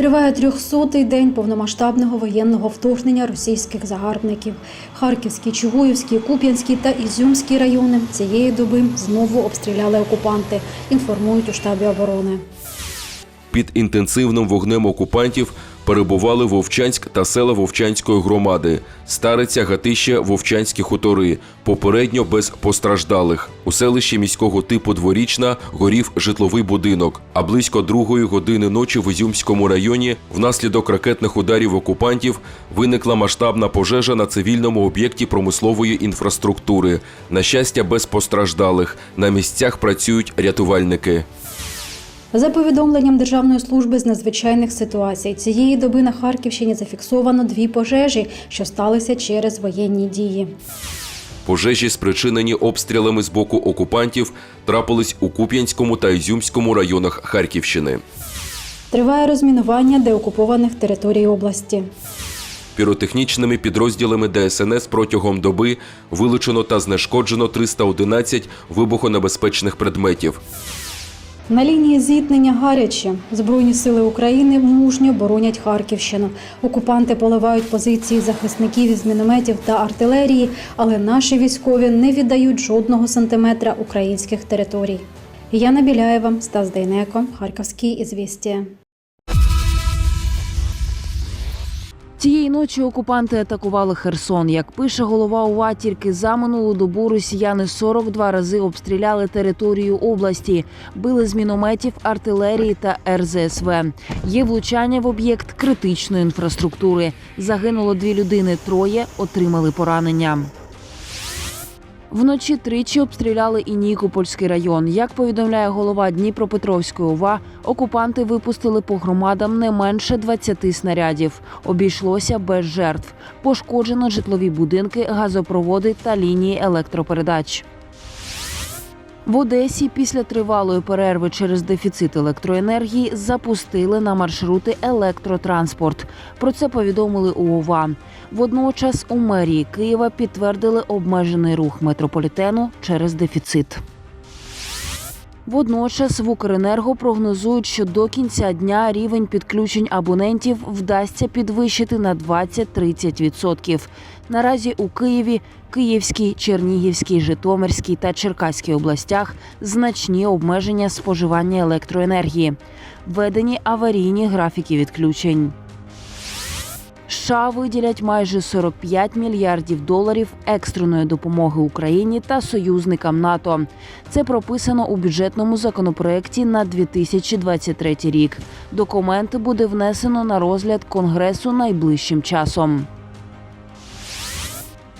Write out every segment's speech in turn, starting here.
Триває трьохсотий день повномасштабного воєнного вторгнення російських загарбників. Харківський, Чугуївський, Куп'янський та Ізюмський райони цієї доби знову обстріляли окупанти. Інформують у штабі оборони. Під інтенсивним вогнем окупантів перебували Вовчанськ та села Вовчанської громади, Стариця, Гатище, Вовчанські хутори, попередньо без постраждалих. У селищі міського типу Дворічна горів житловий будинок. А близько другої години ночі в Ізюмському районі внаслідок ракетних ударів окупантів виникла масштабна пожежа на цивільному об'єкті промислової інфраструктури. На щастя, без постраждалих. На місцях працюють рятувальники. За повідомленням Державної служби з надзвичайних ситуацій, цієї доби на Харківщині зафіксовано дві пожежі, що сталися через воєнні дії. Пожежі, спричинені обстрілами з боку окупантів, трапились у Куп'янському та Ізюмському районах Харківщини. Триває розмінування деокупованих територій області. Піротехнічними підрозділами ДСНС протягом доби вилучено та знешкоджено 311 вибухонебезпечних предметів. На лінії зіткнення гаряче. Збройні сили України мужньо боронять Харківщину. Окупанти поливають позиції захисників із мінометів та артилерії, але наші військові не віддають жодного сантиметра українських територій. Яна Біляєва, Стас Дейнеко, Харківські ізвістія. Цієї ночі окупанти атакували Херсон. Як пише голова УВА, тільки за минулу добу росіяни 42 рази обстріляли територію області, били з мінометів, артилерії та РЗСВ. Є влучання в об'єкт критичної інфраструктури. Загинуло дві людини, троє отримали поранення. Вночі тричі обстріляли і Нікопольський район. Як повідомляє голова Дніпропетровської ОВА, окупанти випустили по громадам не менше 20 снарядів. Обійшлося без жертв. Пошкоджено житлові будинки, газопроводи та лінії електропередач. В Одесі після тривалої перерви через дефіцит електроенергії запустили на маршрути електротранспорт. Про це повідомили у ОВА. Водночас у мерії Києва підтвердили обмежений рух метрополітену через дефіцит. Водночас в Укренерго прогнозують, що до кінця дня рівень підключень абонентів вдасться підвищити на 20-30%. Наразі у Києві, Київській, Чернігівській, Житомирській та Черкаській областях значні обмеження споживання електроенергії. Введені аварійні графіки відключень. США виділять майже 45 мільярдів доларів екстреної допомоги Україні та союзникам НАТО. Це прописано у бюджетному законопроекті на 2023 рік. Документи буде внесено на розгляд Конгресу найближчим часом.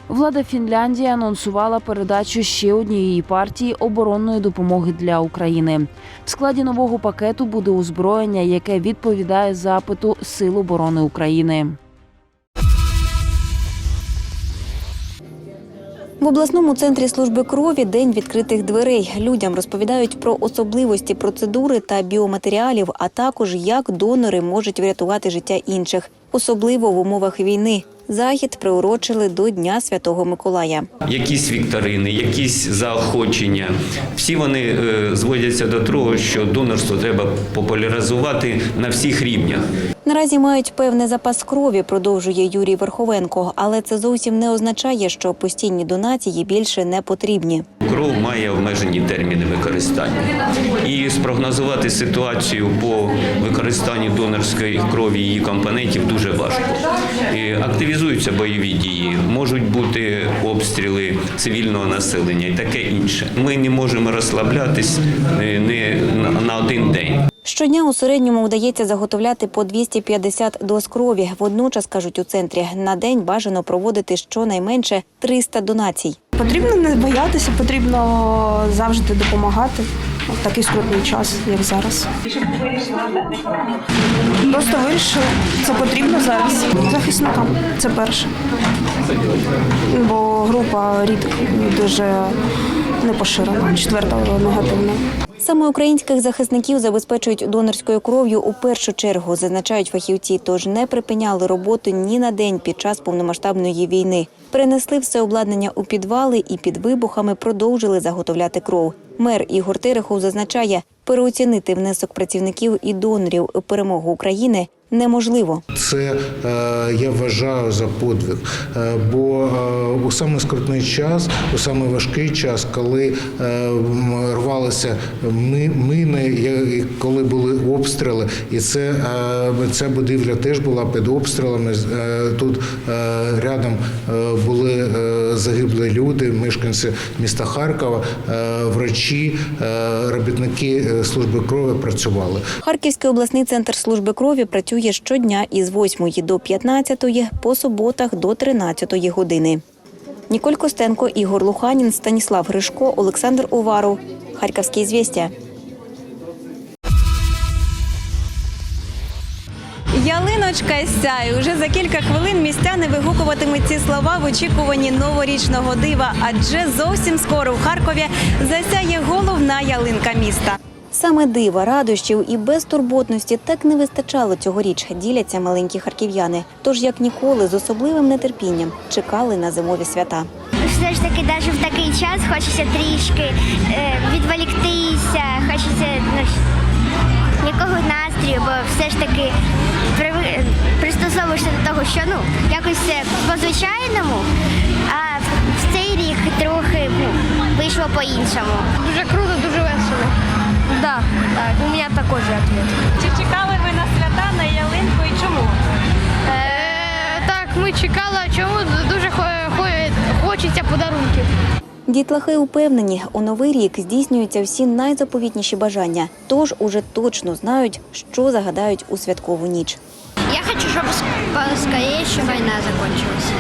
Влада Фінляндії анонсувала передачу ще однієї партії оборонної допомоги для України. В складі нового пакету буде озброєння, яке відповідає запиту Сил оборони України. В обласному центрі служби крові день відкритих дверей. Людям розповідають про особливості процедури та біоматеріалів, а також як донори можуть врятувати життя інших, особливо в умовах війни. Захід приурочили до Дня Святого Миколая. якісь вікторини, якісь заохочення. Всі вони е, зводяться до того, що донорство треба популяризувати на всіх рівнях. Наразі мають певний запас крові, продовжує Юрій Верховенко, але це зовсім не означає, що постійні донації більше не потрібні. Кров має обмежені терміни використання. І спрогнозувати ситуацію по використанню донорської крові її компонентів дуже важко. Активізуються бойові дії, можуть бути обстріли цивільного населення і таке інше. Ми не можемо розслаблятись е, не на один день. Щодня у середньому вдається заготовляти по 250 доз крові. Водночас кажуть у центрі на день бажано проводити щонайменше 300 донацій. Потрібно не боятися, потрібно завжди допомагати в такий скрутний час, як зараз. Просто вирішили, це потрібно зараз захисникам. Це перше. Бо група рідко дуже не поширена, четверта негативна. Саме українських захисників забезпечують донорською кров'ю у першу чергу, зазначають фахівці, тож не припиняли роботу ні на день під час повномасштабної війни. Перенесли все обладнання у підвали і під вибухами продовжили заготовляти кров. Мер Ігор Терехов зазначає, переоцінити внесок працівників і донорів у перемогу України неможливо. Це е, я вважаю за подвиг, Е, бо е, у саме скрутний час, у саме важкий час, коли рвалися ми- мини, коли були обстріли, і це ця будівля теж була під обстрілами. Тут рядом були загиблі люди, мешканці міста Харкова, врачі, робітники служби крові працювали. Харківський обласний центр служби крові працює щодня із 8 до 15, по суботах до 13 години. Ніколь Костенко, Ігор Луханін, Станіслав Гришко, Олександр Уваров. Харківські звістя. Ялиночка сяй. Уже за кілька хвилин містяни вигукуватимуть ці слова в очікуванні новорічного дива, адже зовсім скоро в Харкові засяє головна ялинка міста. Саме дива, радощів і безтурботності так не вистачало цьогоріч, діляться маленькі харків'яни. Тож, як ніколи, з особливим нетерпінням чекали на зимові свята. Все ж таки, навіть в такий час хочеться трішки е, відволіктися, хочеться ну, якого настрію, бо все ж таки приви- пристосовуєшся до того, що ну якось е, по-звичайному, а в цей рік трохи ну, вийшло по-іншому. Дуже круто, дуже весело. Да, так, у мене також відповідь. Чи чекали ви на свята, на ялинку і чому? Е, так, ми чекали, чому дуже хо- хо- хочеться подарунків. Дітлахи упевнені, у новий рік здійснюються всі найзаповітніші бажання, тож уже точно знають, що загадають у святкову ніч. Я хочу, щоб поскоріше війна закінчилась,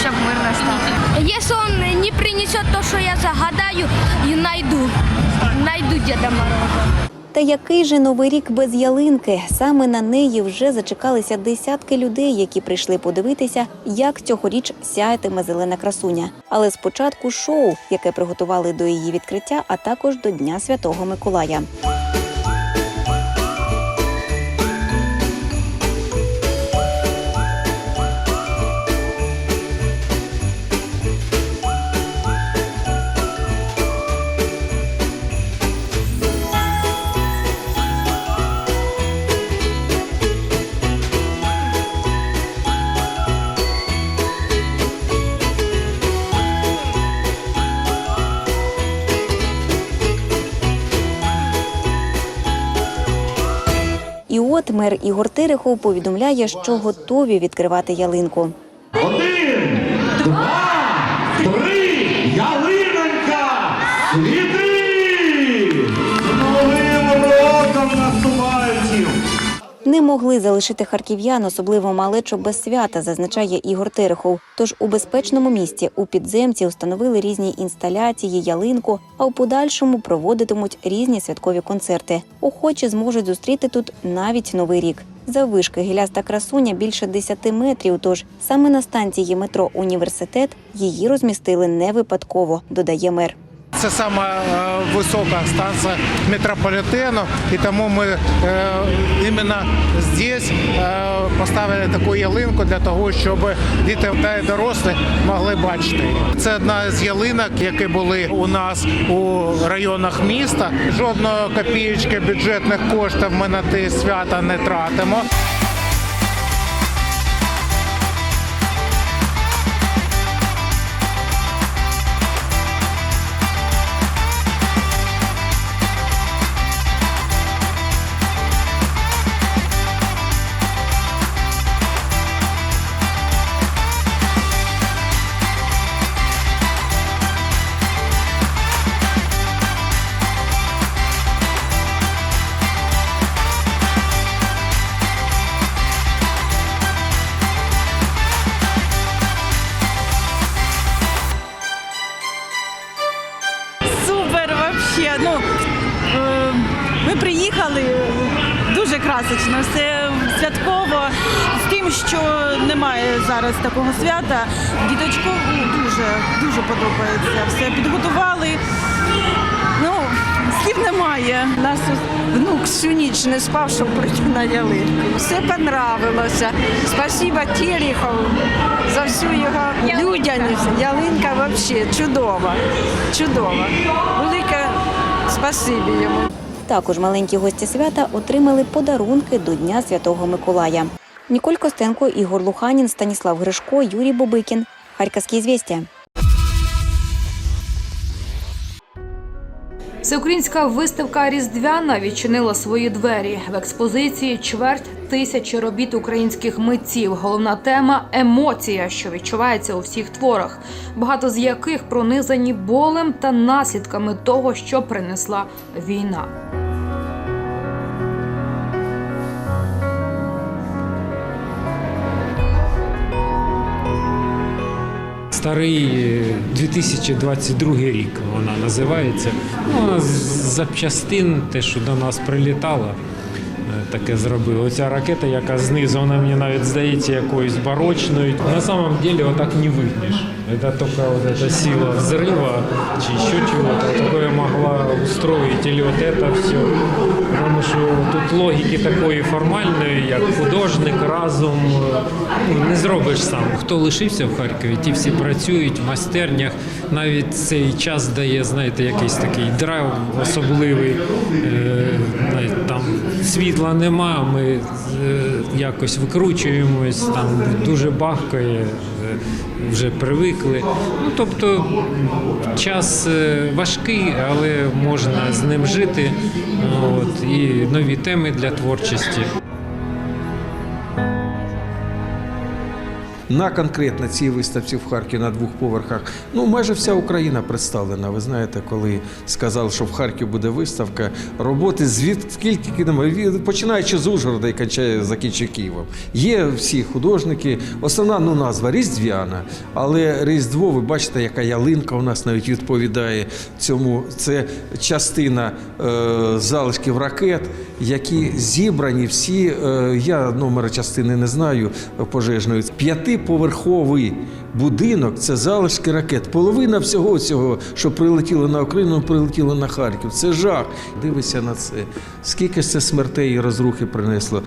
щоб мир настав. Якщо він не принесе те, що я загадаю, і найду. Найду Діда Мороза. Та який же новий рік без ялинки? Саме на неї вже зачекалися десятки людей, які прийшли подивитися, як цьогоріч сяятиме зелена красуня. Але спочатку шоу, яке приготували до її відкриття, а також до Дня Святого Миколая. Мер Ігор Терехов повідомляє, що готові відкривати ялинку. Не могли залишити харків'ян, особливо малечу без свята, зазначає Ігор Терехов. Тож у безпечному місці у підземці установили різні інсталяції, ялинку, а у подальшому проводитимуть різні святкові концерти. Охочі зможуть зустріти тут навіть новий рік. Заввишки гіляста красуня більше 10 метрів. Тож саме на станції метро Університет її розмістили не випадково, додає мер. Це сама е, висока станція метрополітену, і тому ми е, іменно здесь е, поставили таку ялинку для того, щоб діти та дорослі могли бачити. Це одна з ялинок, які були у нас у районах міста. Жодної копієчки бюджетних коштів ми на ті свята не тратимо. Свята. Діточку ну, дуже, дуже подобається. Все підготували. Ну, слів немає. Нас внук всю ніч не спав, щоб прийти на ялинку. Все понравилося. Спасибо Терехову за всю його людяність. Ялинка взагалі чудова. Чудова. Велике спасибі йому. також маленькі гості свята отримали подарунки до Дня Святого Миколая. Ніколь Костенко, Ігор Луханін, Станіслав Гришко, Юрій Бобикін. Харківські звістя. Всеукраїнська виставка Різдвяна відчинила свої двері в експозиції чверть тисячі робіт українських митців. Головна тема емоція, що відчувається у всіх творах, багато з яких пронизані болем та наслідками того, що принесла війна. Старий е, 2022 рік вона називається. Ну, запчастин, те, що до нас прилітало, е, таке зробили. Оця ракета, яка знизу, вона мені навіть здається якоюсь барочною. На самом деле отак не вигнеш. Это только вот эта сила взрыва, чи еще чего-то, такое могла устроить, или вот это все. Потому що тут логіки такої формальної, як художник, разум, ну, не зробиш сам. Хто лишився в Харкові, ті всі працюють в майстернях. Навіть цей час дає, знаєте, якийсь такий драйв особливий. Е, знаєте, там світла нема, ми е, якось викручуємось, там дуже бахкає, е, вже привикли. Ну, тобто час е, важкий, але можна з ним жити. От, і нові теми для творчості. На конкретно цій виставці в Харкові на двох поверхах. Ну, майже вся Україна представлена. Ви знаєте, коли сказали, що в Харкові буде виставка, роботи звід скільки починаючи з Ужгорода і кончає закінчує Києвом. Є всі художники. Основна ну, назва Різдвяна, але Різдво, ви бачите, яка ялинка у нас навіть відповідає цьому. Це частина е, залишків ракет, які зібрані всі. Е, я номер частини не знаю пожежної. П'ятиповерховий будинок це залишки ракет. Половина всього цього, що прилетіло на Україну, прилетіло на Харків. Це жах. Дивися на це. Скільки це смертей і розрухи принесло.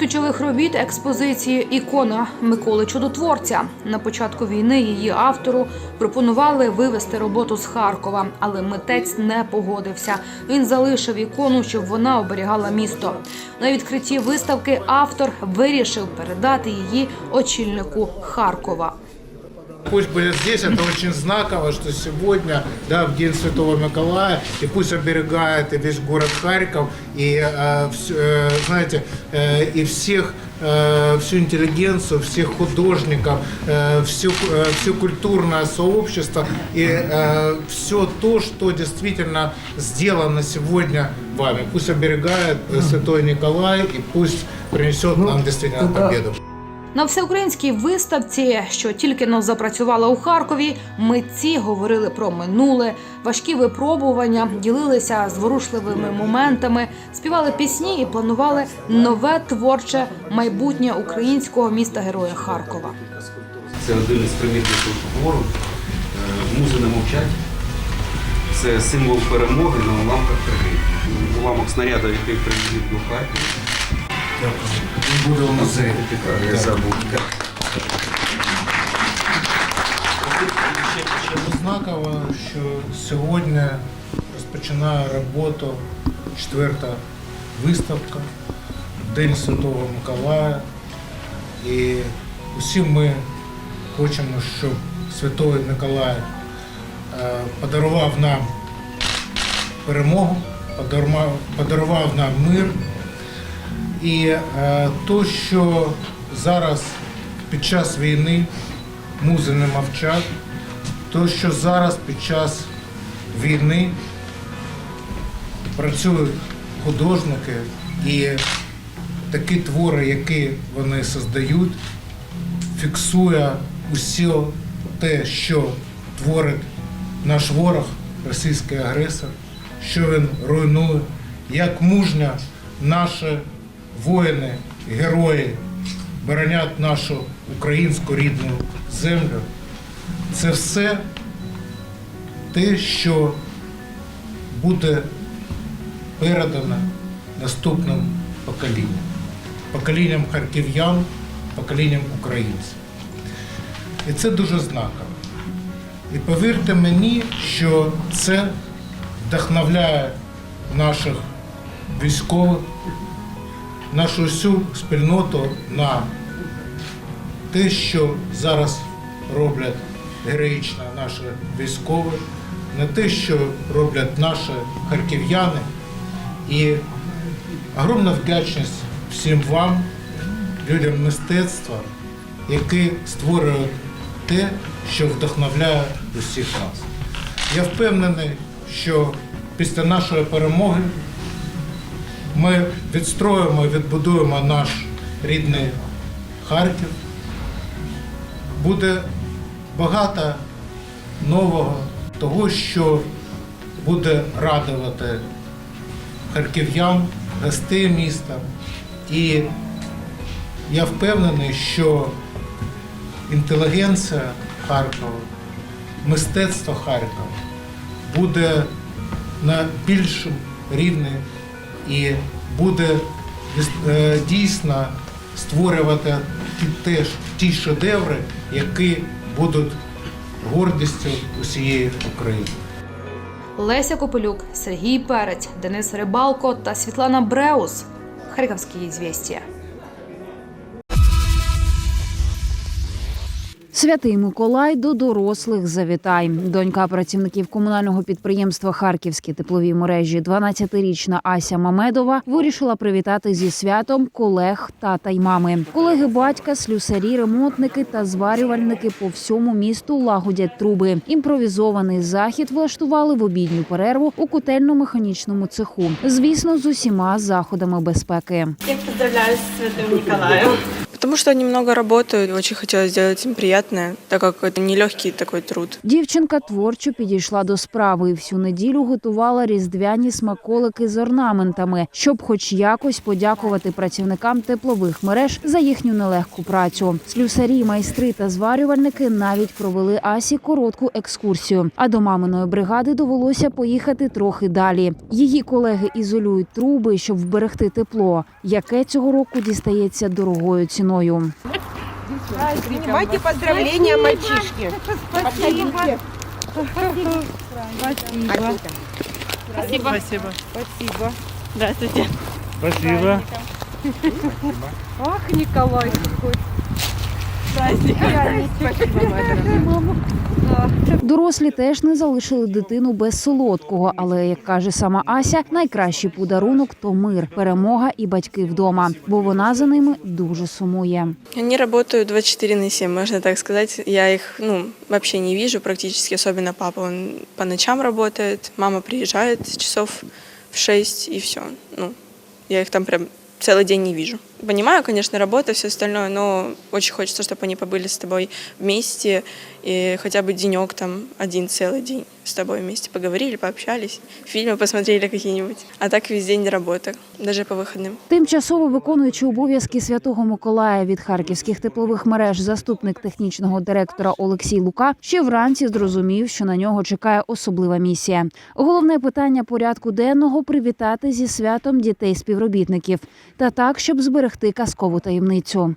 Ключових робіт експозиції ікона Миколи Чудотворця. На початку війни її автору пропонували вивезти роботу з Харкова, але митець не погодився. Він залишив ікону, щоб вона оберігала місто. На відкритті виставки автор вирішив передати її очільнику Харкова. Пусть будет здесь, это очень знаково, что сегодня, да, в День Святого Миколая, и пусть оберегает и весь город Харьков, и, э, вс- э, знаете, э, и всех, э, всю интеллигенцию, всех художников, э, всю, э, все культурное сообщество, и все то, что действительно сделано сегодня вами. Пусть оберегает э, Святой Николай, и пусть принесет нам действительно победу. На всеукраїнській виставці, що тільки но запрацювала у Харкові, митці говорили про минуле, важкі випробування, ділилися зворушливими моментами, співали пісні і планували нове творче майбутнє українського міста героя Харкова. Це один із примірників твору. Е, Музи не мовчать. Це символ перемоги на уламках криги. Уламок снаряда, який прилетів до Харкова. Дякую. Буде у музеї. Незабудка. Знаково, що сьогодні розпочинає роботу четверта виставка День Святого Миколая. І усі ми хочемо, щоб Святой Миколай е, подарував нам перемогу, подарував нам мир. І е, то, що зараз під час війни музи не мовчать, то, що зараз під час війни працюють художники і такі твори, які вони создають, фіксує усе те, що творить наш ворог, російський агресор, що він руйнує, як мужня наші воїни, герої боронять нашу українську рідну землю. Це все те, що буде передано наступним поколінням. Поколінням харків'ян, поколінням українців. І це дуже знаково. І повірте мені, що це вдохновляє наших військових, нашу всю спільноту на те, що зараз роблять героїчно наші військові, на те, що роблять наші харків'яни. І огромна вдячність всім вам, людям мистецтва, які створюють те, що вдохновляє усіх нас. Я впевнений, що після нашої перемоги ми відстроїмо і відбудуємо наш рідний Харків. Буде багато нового, того, що буде радувати харків'ян, гостей міста. І я впевнений, що інтелігенція Харкова, мистецтво Харкова буде на більшому рівні і буде е, дійсно створювати теж ті шедеври, які будуть гордістю усієї України. Леся Копилюк, Сергій Перець, Денис Рибалко та Світлана Бреус. Харківські звістя. Святий Миколай до дорослих завітай. Донька працівників комунального підприємства Харківські теплові мережі, 12-річна Ася Мамедова, вирішила привітати зі святом колег тата й мами. Колеги батька, слюсарі, ремонтники та зварювальники по всьому місту лагодять труби. Імпровізований захід влаштували в обідню перерву у котельно-механічному цеху. Звісно, з усіма заходами безпеки. Всех поздравляю с Святым Николаем. Потому что они много работают, очень хотелось сделать им приятное, так как это нелегкий такой труд. Дівчинка творчо підійшла до справи і всю неділю готувала різдвяні смаколики з орнаментами, щоб хоч якось подякувати працівникам теплових мереж за їхню нелегку працю. Слюсарі, майстри та зварювальники навіть провели Асі коротку екскурсію. А до маминої бригади довелося поїхати трохи далі. Її колеги ізолюють труби, щоб вберегти тепло, яке цього року дістається дорогою ціною. Принимайте поздравления, мальчишки. Спасибо. Спасибо. Спасибо. Спасибо. Здравствуйте. Спасибо. Ах, Николай какой. Дорослі теж не залишили дитину без солодкого, але як каже сама Ася, найкращий подарунок то мир, перемога і батьки вдома, бо вона за ними дуже сумує. Они работают 24 на 7, можно так сказать. Я их ну, вообще не вижу практически, особенно папа. Он по ночам работает, мама приезжает часов в 6 и все. Ну, я их там прям целый день не вижу. Понимаю, конечно, работа, все остальное, но очень хочется, чтобы они побыли с тобой вместе и хотя бы денек там, один целый день с тобой вместе поговорили, пообщались, фильмы посмотрели какие-нибудь. А так весь день работа, даже по выходным. Тимчасово виконуючи обов'язки святого Миколая від харківських теплових мереж, заступник технічного директора Олексій Лука ще вранці зрозумів, що на нього чекає особлива місія. Головне питання порядку денного привітати зі святом дітей співробітників та так, щоб зберегти казкову таємницю.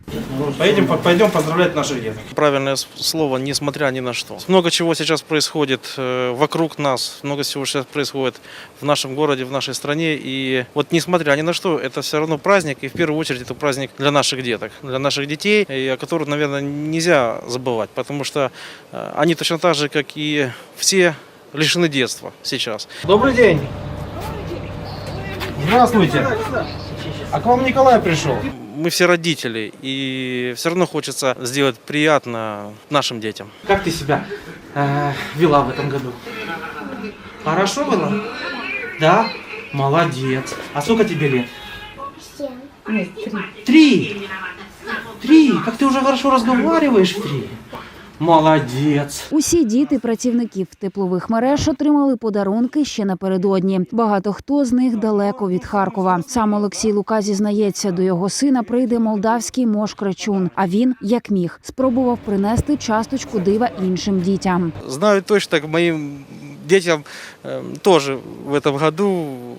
Поедем, пойдем поздравлять наших деток. Правильное с- слово, несмотря ни на что. Много чего сейчас происходит э, вокруг нас, много всего сейчас происходит в нашем городе, в нашей стране. И вот несмотря ни на что, это все равно праздник, и в первую очередь это праздник для наших деток, для наших детей, и о которых, наверное, нельзя забывать, потому что э, они точно так же, как и все, лишены детства сейчас. Добрый день. Здравствуйте. А к вам Николай пришел? Мы все родители, и все равно хочется сделать приятно нашим детям. Как ты себя э, вела в этом году? Хорошо было? Да? Молодец. А сколько тебе лет? Три. Три. Как ты уже хорошо разговариваешь в три. Молодец. Усі діти працівників теплових мереж отримали подарунки ще напередодні. Багато хто з них далеко від Харкова. Сам Олексій Лука зізнається, до його сина прийде молдавський мош Крачун. А він, як міг, спробував принести часточку дива іншим дітям. Знаю точно, так моим детям э, тоже в этом году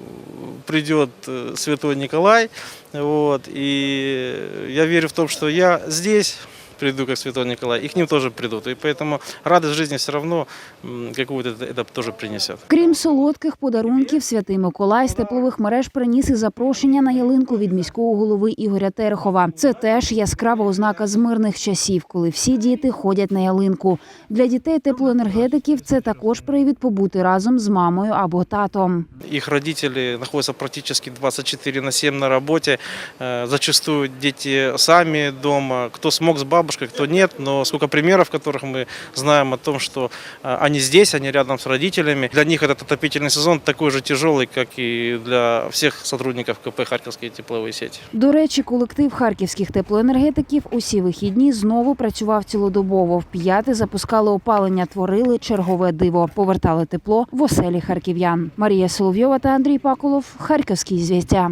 придет э, Святой Николай. Вот, и я верю в том, что я здесь, приду как Святой Николай, и к ним тоже придут. И поэтому радость жизни все равно м, какую-то это, это тоже принесет. Крім солодких подарунків, святий Миколай з теплових мереж приніс і запрошення на ялинку від міського голови Ігоря Терехова. Це теж яскрава ознака з мирних часів, коли всі діти ходять на ялинку. Для дітей теплоенергетиків це також привід побути разом з мамою або татом. Их родители находятся практически 24 на 7 на работе. Э, Зачастую дети сами дома. Кто смог с бабушкой, кто нет. Но сколько примеров, в которых мы знаем о том, что э, они здесь, они рядом с родителями. Для них этот отопительный сезон такой же тяжелый, как и для всех сотрудников КП «Харьковские тепловые сети». До речі, колектив харківських теплоенергетиків усі вихідні знову працював цілодобово. В п'яте запускали опалення, творили чергове диво, повертали тепло в оселі харків'ян. Марія Соловйова та Андрій Паколов. Харківські звістя.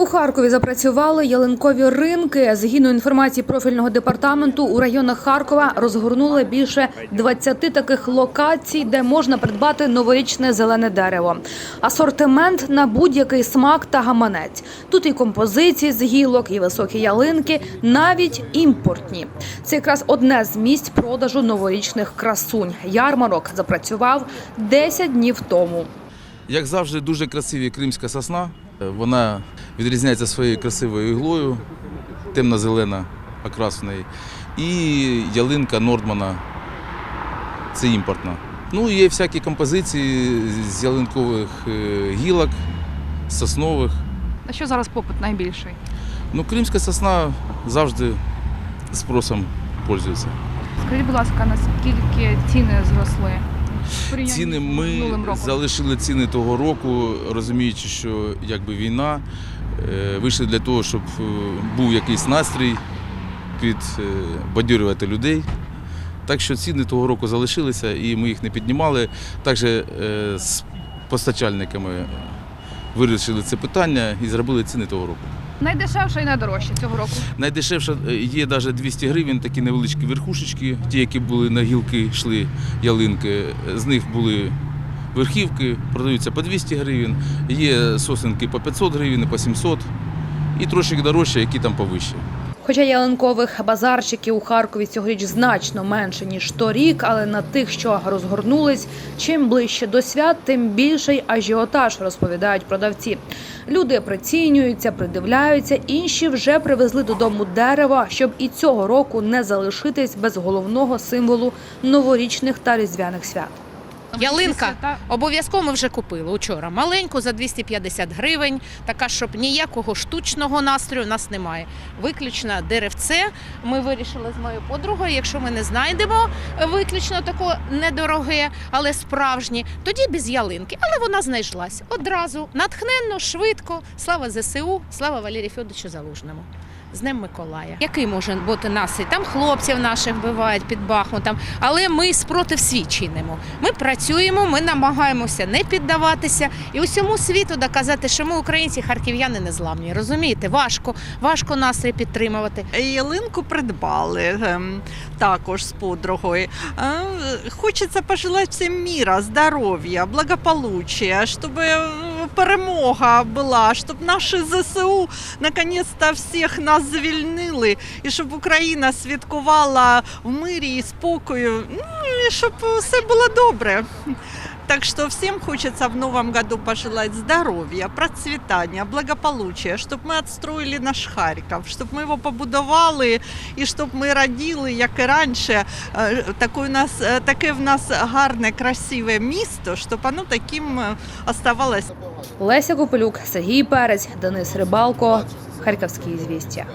У Харкові запрацювали ялинкові ринки. Згідно інформації профільного департаменту, у районах Харкова розгорнули більше 20 таких локацій, де можна придбати новорічне зелене дерево. Асортимент на будь-який смак та гаманець. Тут і композиції з гілок, і високі ялинки, навіть імпортні. Це якраз одне з місць продажу новорічних красунь. Ярмарок запрацював 10 днів тому. Як завжди, дуже красиві кримська сосна. Вона відрізняється своєю красивою іглою, темно-зелена окрас в неї. І ялинка Нордмана це імпортна. Ну, є всякі композиції з ялинкових е, гілок, соснових. А що зараз попит найбільший? Ну, кримська сосна завжди спросом пользується. Скажіть, будь ласка, наскільки ціни зросли? Ціни ми залишили ціни того року, розуміючи, що якби війна, е, вийшли для того, щоб е, був якийсь настрій, підбадьорювати людей. Так що ціни того року залишилися і ми їх не піднімали. Також е, з постачальниками вирішили це питання і зробили ціни того року. Найдешевше і найдорожче цього року. Найдешевше є навіть 200 гривень, такі невеличкі верхушечки, ті, які були на гілки, йшли ялинки. З них були верхівки, продаються по 200 гривень, є сосенки по 500 гривень, по 700 і трошки дорожче, які там повище. Хоча ялинкових базарчиків у Харкові цьогоріч значно менше ніж торік, але на тих, що розгорнулись, чим ближче до свят, тим більший ажіотаж, розповідають продавці. Люди прицінюються, придивляються, інші вже привезли додому дерева, щоб і цього року не залишитись без головного символу новорічних та різдвяних свят. Ялинка обов'язково ми вже купили учора. Маленьку за 250 гривень, така, щоб ніякого штучного настрою у нас немає. Виключно деревце. Ми вирішили з моєю подругою, якщо ми не знайдемо виключно таке недороге, але справжнє, тоді без ялинки. Але вона знайшлась одразу, натхненно, швидко. Слава ЗСУ, слава Валерію Федоровичу Залужному. З Днем Миколая. Який може бути настрій? Там хлопців наших вбивають під Бахмутом, але ми спротив свій чинимо. Ми працюємо, ми намагаємося не піддаватися і усьому світу доказати, що ми українці, харків'яни незламні. Розумієте, важко, важко настрій підтримувати. Ялинку придбали ем, також з подругою. Хочеться пожелати всім міра, здоров'я, благополуччя, щоб перемога була, щоб наші ЗСУ наконець-то всіх нас звільнили, і щоб Україна святкувала в мирі і спокою, ну і щоб все було добре. Так что всем хочется в новом году пожелать здоровья, процветания, благополучия, чтобы мы отстроили наш Харьков, чтобы мы его побудували і щоб ми раділи, як і раніше, е, таке у нас, е, таке в нас гарне, красиве місто, щоб воно таким е, оставалось. Леся Копелюк, Сергій Перець, Денис Рибалко, Харківські звістя.